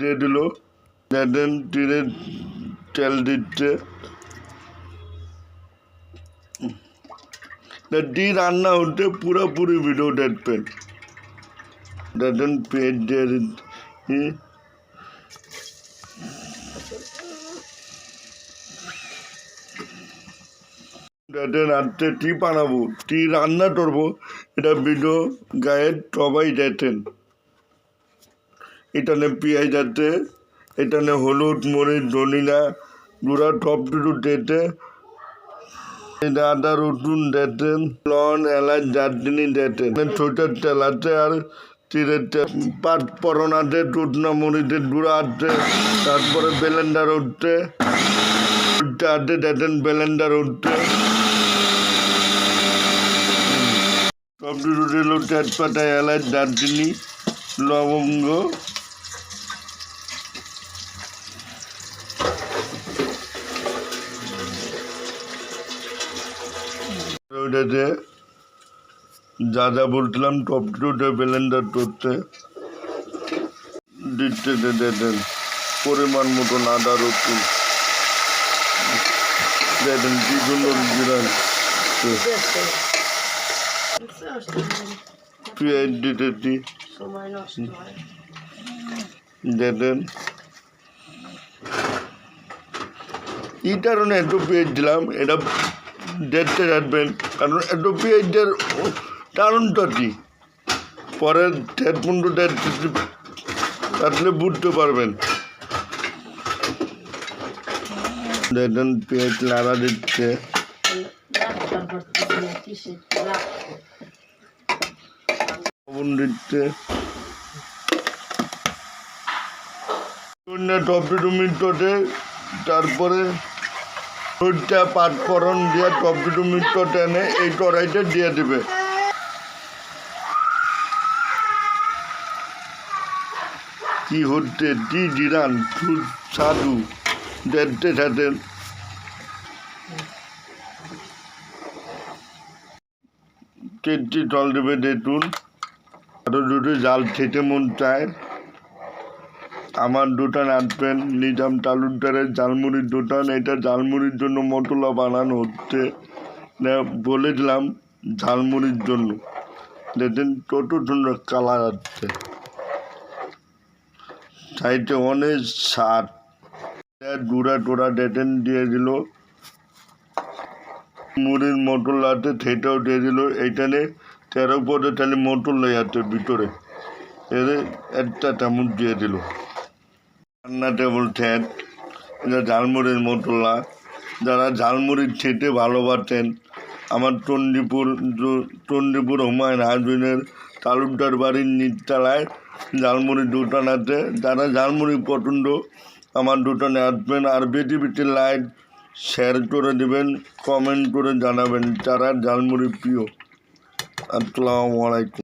দিয়ে দিল। দেখেন টিনে তেল দিচ্ছে। ডি রান্না হতে পুরোপুরি ভিডিও দেখবেন দেখেন পেঁয়াজ দিয়ে দেখেন আজকে টি বানাবো? টি রান্না করব? এটা ভিডিও গায়ে সবাই দেখেন। এখানে পেঁয়াজ আছে এখানে হলুদ, মরিচ, ধনিয়া, গুঁড়া সব কিছু দিতে এটা আদা, রসুন দিতেন লন এলাচ, দারচিনি দিতেন ছোটার তেল আছে আর চিরের তেল, পাঁচ পরন আছে টুটনা মরিচের গুঁড়া আছে, তারপরে বেলেন্ডার উঠছে আছে দেখেন বেলেন্ডার উঠছে সব কিছু দিল তেজপাতা, এলাচ, দারচিনি, লবঙ্গ ওইটাতে যা যা বলছিলাম টপ টুটে ব্লেন্ডার করতে দিচ্ছে দেন পরিমাণ মতো আদা রসুন দেখেন কি সুন্দর জিরান পেঁয়াজ দিতেছি দেখেন। এই কারণে একটু পেঁয়াজ দিলাম। এটা দেখতে রাখবেন। কারণ পেঁয়াজের কারণটা কি? পরে পনেরো দেড় কাটলে বুঝতে পারবেন। দেখেন লাড়া দিচ্ছে। তারপরে ওইটা পাটফোড়ন দিয়ে টপ টু মিনিট টেনে এই কড়াইটা দিয়ে দিবে। কি হচ্ছে জিরান ফুল সাধু দেখতে থাকেন কেটে জল দেবে দেখুন আরও যদি জাল খেতে মন চায়। আমার দোকান আসবেন নিজাম তালুকদারের জালমুড়ির দোকান এটা জালমুড়ির জন্য মটলা বানানো হচ্ছে। বলেছিলাম ঝালমুড়ির জন্য। দেখেন কত সুন্দর কালার আসছে সাইডে অনেক স্বাদ। গুঁড়া টোড়া ডেটেন দিয়ে দিল। মুড়ির মটল আছে, সেটাও দিয়ে দিল। এইখানে তেরো পদে তাহলে মটল লেগে আছে ভিতরে। এর একটা চামচ দিয়ে দিল। রান্না টেবিল ঠেট এটা ঝালমুড়ির মটলা যারা ঝালমুড়ি খেতে ভালোবাসেন, আমার চণ্ডীপুর চণ্ডীপুর হুমায়ুন হাজবিনের তালুকদার বাড়ির নিচতলায় ঝালমুড়ি দোকান আছে। যারা ঝালমুড়ি পছন্দ, আমার দোকানে আসবেন আর বেটি বেটি লাইক শেয়ার করে দেবেন কমেন্ট করে জানাবেন যারা ঝালমুড়ি প্রিয়। আসসালামু আলাইকুম।